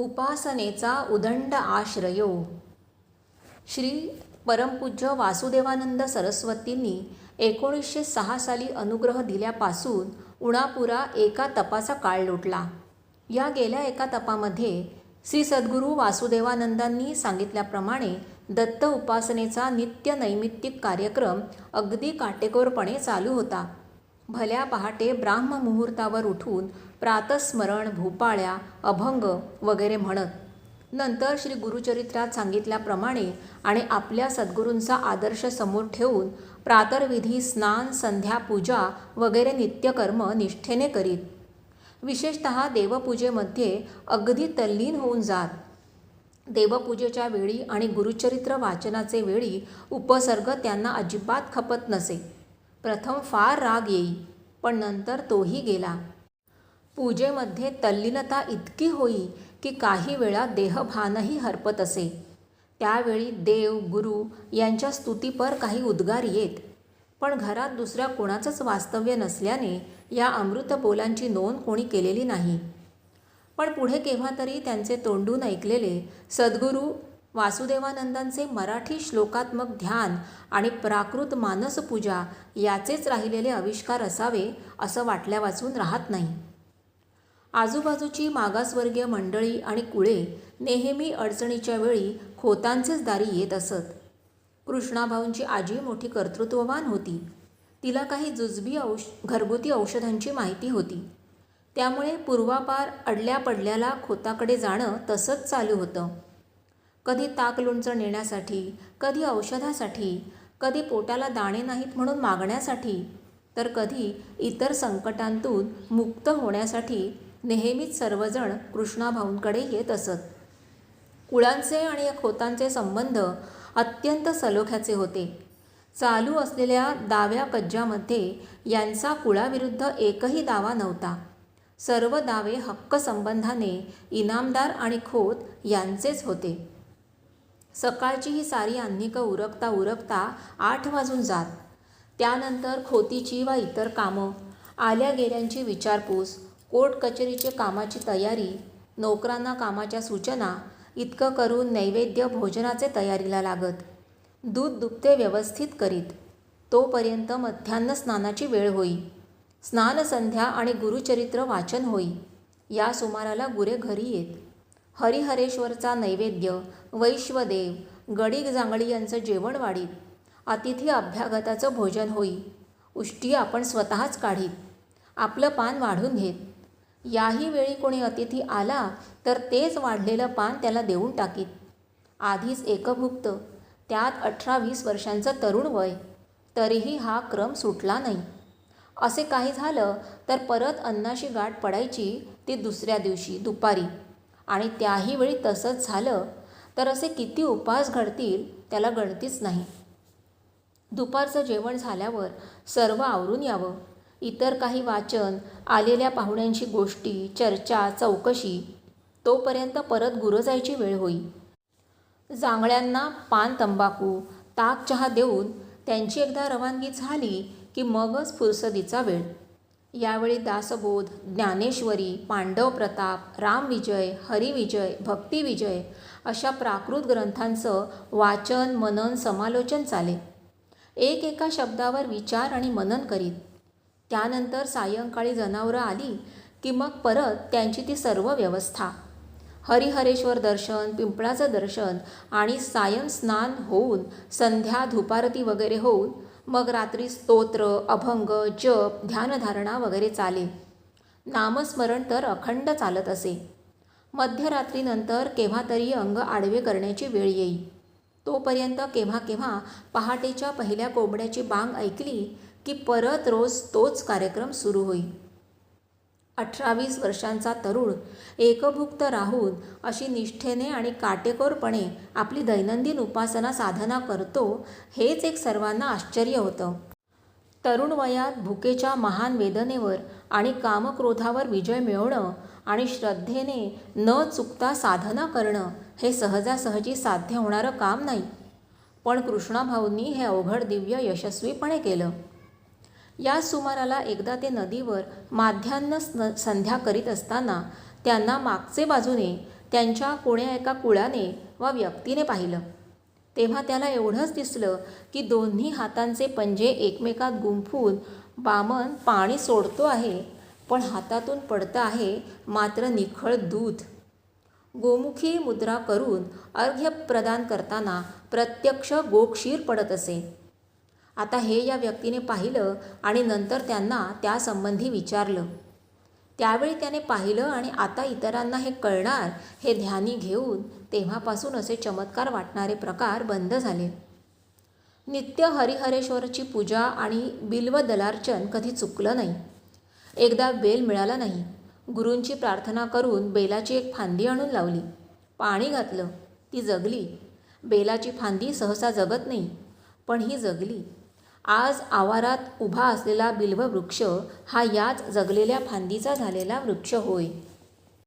उपासनेचा उदंड आश्रयो. श्री परमपूज्य वासुदेवानंद सरस्वतींनी एकोणीसशे सहा साली अनुग्रह दिल्यापासून उणापुरा एका तपाचा काळ लोटला. या गेल्या एका तपामध्ये श्री सद्गुरू वासुदेवानंदांनी सांगितल्याप्रमाणे दत्त उपासनेचा नित्य नैमित्तिक कार्यक्रम अगदी काटेकोरपणे चालू होता. भल्या पहाटे ब्राह्म मुहूर्तावर उठून प्रातस्मरण भूपाळ्या अभंग वगैरे म्हणत नंतर श्री गुरुचरित्रात सांगितल्याप्रमाणे आणि आपल्या सद्गुरूंचा आदर्श समोर ठेवून प्रातर्विधी स्नान संध्या पूजा वगैरे नित्यकर्म निष्ठेने करीत. विशेषत देवपूजेमध्ये अगदी तल्लीन होऊन जात. देवपूजेच्या वेळी आणि गुरुचरित्र वाचनाचे वेळी उपसर्ग त्यांना अजिबात खपत नसे. प्रथम फार राग येई पण नंतर तोही गेला. पूजेमध्ये तल्लीनता इतकी होई की काही वेळा देहभानही हरपत असे. त्यावेळी देव गुरु यांच्या स्तुतीपर काही उद्गार येत पण घरात दुसऱ्या कोणाचंच वास्तव्य नसल्याने या अमृत बोलांची नोंद कोणी केलेली नाही. पण पुढे केव्हा तरी त्यांचे तोंडून ऐकलेले सद्गुरू वासुदेवानंदांचे मराठी श्लोकात्मक ध्यान आणि प्राकृत मानसपूजा याचेच राहिलेले आविष्कार असावे असं वाटल्या वाचून राहत नाही. आजूबाजूची मागासवर्गीय मंडळी आणि कुळे नेहमी अडचणीच्या वेळी खोतांचेच दारी येत असत. कृष्णाभाऊंची आजी मोठी कर्तृत्ववान होती. तिला काही जुजबी औष घरगुती औषधांची माहिती होती. त्यामुळे पूर्वापार अडल्या पडल्याला खोताकडे जाणं तसंच चालू होतं. कधी ताक लोणचं नेण्यासाठी कधी औषधासाठी कधी पोटाला दाणे नाहीत म्हणून मागण्यासाठी तर कधी इतर संकटांतून मुक्त होण्यासाठी नेहमीच सर्वजण कृष्णाभाऊंकडे येत असत. कुळांचे आणि या खोतांचे संबंध अत्यंत सलोख्याचे होते. चालू असलेल्या दाव्या कज्जामध्ये यांचा कुळाविरुद्ध एकही दावा नव्हता. सर्व दावे हक्क संबंधाने इनामदार आणि खोत यांचेच होते. सकाळची ही सारी अन्निकं उरकता उरकता आठ वाजून जात. त्यानंतर खोतीची वा इतर कामं आल्या गेल्यांची विचारपूस कोर्ट कचेरीचे कामाची तयारी नोकरांना कामाच्या सूचना इतकं करून नैवेद्य भोजनाचे तयारीला लागत. दूध दुभते व्यवस्थित करीत. तोपर्यंत मध्यान्ह स्नानाची वेळ होई. स्नानसंध्या आणि गुरुचरित्र वाचन होई. या सुमाराला गुरे घरी येत. हरिहरेश्वरचा नैवेद्य वैश्वदेव गडीग जांगळी यांचं जेवण वाढीत. अतिथी अभ्यागताचं भोजन होई. उष्टी आपण स्वतःच काढीत. आपलं पान वाढून घेत. याही वेळी कोणी अतिथी आला तर तेच वाढलेलं पान त्याला देऊन टाकीत. आधीच एकभुक्त त्यात अठरा वीस वर्षांचं तरुण वय. तरीही हा क्रम सुटला नाही. असे काही झालं तर परत अन्नाशी गाठ पडायची ती दुसऱ्या दिवशी दुपारी. आणि त्याही वेळी तसंच झालं तर असे किती उपास घडतील त्याला गणतीच नाही. दुपारचं जेवण झाल्यावर सर्व आवरून यावं. इतर काही वाचन आलेल्या पाहुण्यांची गोष्टी चर्चा चौकशी तोपर्यंत परत गुरजायची वेळ होई. जांगळ्यांना पान तंबाखू ताक चहा देऊन त्यांची एकदा रवानगी झाली की मगच फुरसदीचा वेळ. यावेळी दासबोध ज्ञानेश्वरी पांडव प्रताप रामविजय हरिविजय भक्तिविजय अशा प्राकृत ग्रंथांचं वाचन मनन समालोचन चाले. एक एका शब्दावर विचार आणि मनन करीत. त्यानंतर सायंकाळी जनावरं आली की मग परत त्यांची ती सर्व व्यवस्था. हरिहरेश्वर दर्शन पिंपळाचं दर्शन आणि सायं स्नान होऊन संध्या धुपारती वगैरे होऊन मग रात्री स्तोत्र अभंग जप ध्यानधारणा वगैरे चाले. नामस्मरण तर अखंड चालत असे. मध्यरात्रीनंतर केव्हा तरी अंग आडवे करण्याची वेळ येई. तोपर्यंत केव्हा केव्हा पहाटेच्या पहिल्या कोंबड्याची बांग ऐकली की परत रोज तोच कार्यक्रम सुरू होई. अठरावीस वर्षांचा तरुण एकभुक्त राहून अशी निष्ठेने आणि काटेकोरपणे आपली दैनंदिन उपासना साधना करतो हेच एक सर्वांना आश्चर्य होतं. तरुण वयात भुकेच्या महान वेदनेवर आणि कामक्रोधावर विजय मिळवणं आणि श्रद्धेने न चुकता साधना करणं हे सहजासहजी साध्य होणारं काम नाही. पण कृष्णाभाऊंनी हे अवघड दिव्य यशस्वीपणे केलं. या सुमाराला एकदा ते नदीवर माध्यान्ह स्न संध्या करीत असताना त्यांना मागचे बाजूने त्यांच्या कोण्या एका कुळाने वा व्यक्तीने पाहिलं. तेव्हा त्याला एवढंच दिसलं की दोन्ही हातांचे पंजे एकमेकात गुंफून बामन पाणी सोडतो आहे पण हातातून पडतं आहे मात्र निखळ दूध. गोमुखी मुद्रा करून अर्घ्य प्रदान करताना प्रत्यक्ष गोक्षीर पडत असे. आता हे या व्यक्तीने पाहिलं आणि नंतर त्यांना त्यासंबंधी विचारलं. त्यावेळी त्याने पाहिलं आणि आता इतरांना हे कळणार हे ध्यानी घेऊन तेव्हापासून असे चमत्कार वाटणारे प्रकार बंद झाले. नित्य हरिहरेश्वरची पूजा आणि बिल्व दलार्चन कधी चुकलं नाही. एकदा बेल मिळाला नाही. गुरूंची प्रार्थना करून बेलाची एक फांदी आणून लावली. पाणी घातलं. ती जगली. बेलाची फांदी सहसा जगत नाही पण ही जगली. आज आवारात उभा असलेला बिल्व वृक्ष हा याच जगलेल्या फांदीचा झालेला वृक्ष होय.